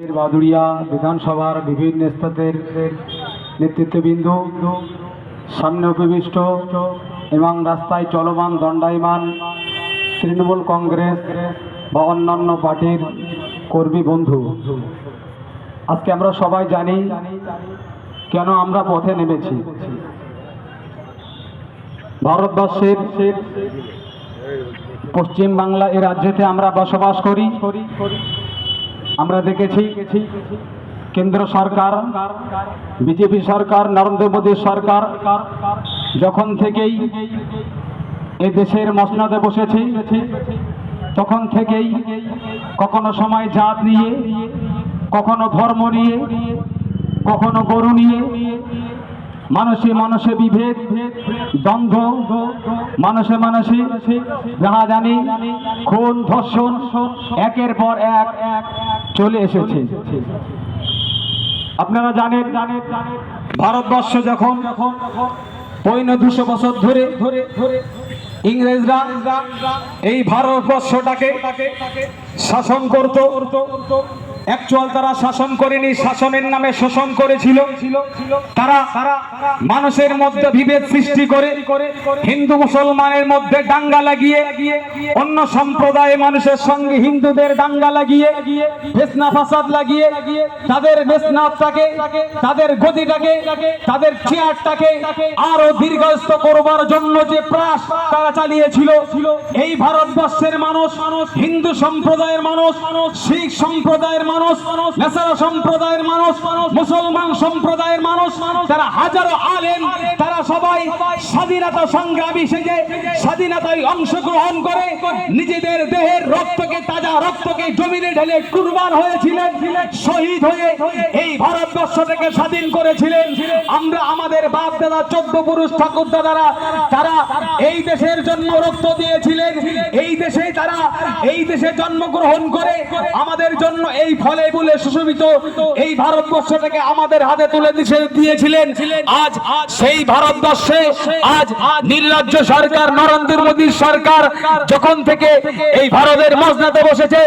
বাদুড়িয়া বিধানসভার বিভিন্ন স্তরের নেতৃত্ববৃন্দ, সামনে উপবিষ্ট এবং রাস্তায় চলমান দণ্ডায়মান তৃণমূল কংগ্রেস বা অন্যান্য পার্টির কর্মী বন্ধু। আজকে আমরা সবাই জানি কেন আমরা পথে নেমেছি। ভারতবর্ষের পশ্চিম বাংলা এ রাজ্যেতে আমরা বসবাস করি। আমরা দেখেছি কেন্দ্র সরকার, বিজেপি সরকার, নরেন্দ্র মোদী সরকার যখন থেকেই এ দেশের মসনদে বসেছে, তখন থেকেই কখনো সময় জাত নিয়ে, কখনো ধর্ম নিয়ে, কখনো গরু নিয়ে মানুষে মানুষে বিভেদ, দ্বন্দ্ব, মানুষে মানুষে যাহা জানি খুন, ধর্ষণ, একের পর এক চলে এসেছে। আপনারা জানেন জানেন ভারতবর্ষ যখন পৈন দুশো বছর ধরে ইংরেজরা এই ভারতবর্ষটাকে শাসন করত অ্যাকচুয়াল তারা শাসন করেনি, শাসনের নামে শোষণ করেছিল, তারা মানুষের মধ্যে বিভেদ সৃষ্টি করে, হিন্দু মুসলমানের মধ্যে দাঙ্গা লাগিয়ে, অন্য সম্প্রদায়ের মানুষের সঙ্গে হিন্দুদের দাঙ্গা লাগিয়ে, বেসনা ফাসাদ লাগিয়ে, তাদের বেসনাথটাকে তাদের গদিটাকে, তাদের চেয়ারটাকে আরও দীর্ঘস্থ করবার জন্য যে প্রয়াস তারা চালিয়েছিল, এই ভারতবর্ষের মানুষ, হিন্দু সম্প্রদায়ের মানুষ, শিখ সম্প্রদায়ের মানুষ নেসারা সম্প্রদায়ের মানুষ, মুসলমান সম্প্রদায়ের মানুষ, তারা হাজারো আলেন তারা সবাই স্বাধীনতা সংগ্রামী সেজে স্বাধীনতায় অংশগ্রহণ করে নিজেদের দেহের রক্তকে, তাজা রক্তকে জমিনে ঢেলে কুরবান হয়েছিলেন, শহীদ হয়ে এই ভারতবর্ষ থেকে স্বাধীন করেছিলেন। আমরা আমাদের বাপ দাদা চোদ্দ পুরুষ ঠাকুর দাদারা, তারা এই দেশের জন্য রক্ত দিয়েছিলেন, এই দেশে তারা, এই দেশে জন্মগ্রহণ করে আমাদের জন্য এই ফলে বলে সুশোভিত এই ভারতবর্ষটাকে আমাদের হাতে তুলে দিয়েছিলেন। আজ সেই ভারতবর্ষে, আজ নির্লজ্জ সরকার, নরেন্দ্র মোদীর সরকার যখন থেকে এই ভারতের মসনাতে বসেছে,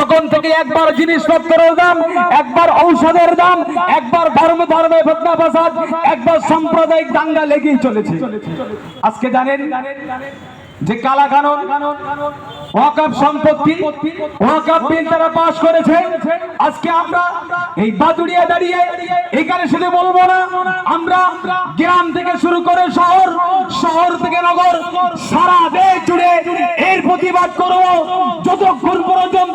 তখন থেকে একবার জিনিসপত্রের দাম, একবার ঔষধের দাম, একবার ধর্ম ধর্মে ফতনা ফাসাদ, একবার সাম্প্রদায়িক দাঙ্গা লেগেই চলেছে। আজকে জানেন যে কালা কানুন ওয়াকাফ সম্পত্তি ওয়াকাব বিল তারা পাশ করেছে। আজকে আমরা এই বাদুড়িয়া দাঁড়িয়ে এখানে শুধু বলব না, আমরা গ্রাম থেকে শুরু করে শহর শহর থেকে নগর, সারা দেশ জুড়ে এর প্রতিবাদ করব। যতক্ষণ পর্যন্ত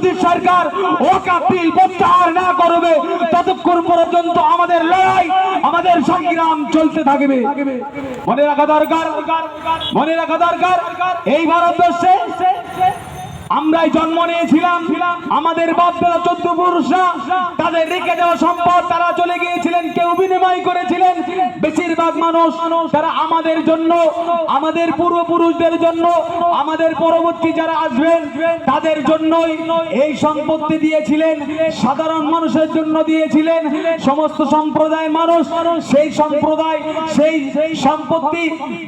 মোদী সরকার ওয়াকাফ বিল প্রত্যাহার না করবে, ততক্ষণ পর্যন্ত আমাদের লড়াই, আমাদের সংগ্রাম চলতে থাকবে। মনে রাখা দরকার, মনে রাখা দরকার, এই ভারতবর্ষে আমরাই জন্ম নিয়েছিলাম, আমাদের বাপদাদা চোদ্দ পুরুষরা, তাদের রেখে যাওয়া সম্পদ, তারা চলে গিয়েছিলেন, কেউ বিনিময় করেছিলেন। বেশিরভাগ মানুষ, তারা আমাদের জন্য, আমাদের পূর্বপুরুষদের জন্য, আমাদের পরবর্তী যারা আসবেন, তাদের জন্যই এই সম্পত্তি দিয়েছিলেন, সাধারণ মানুষের জন্য দিয়েছিলেন, সমস্ত সম্প্রদায়ের মানুষ সেই সম্প্রদায়, সেই সেই সম্পত্তি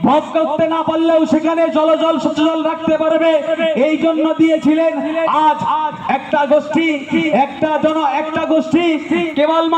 ভোগ করতে না পারলেও সেখানে জলজল সচল রাখতে পারবে, এই জন্য দিয়েছিলেন। আজ একটা গোষ্ঠী একটা জন একটা গোষ্ঠী কেবলমাত্র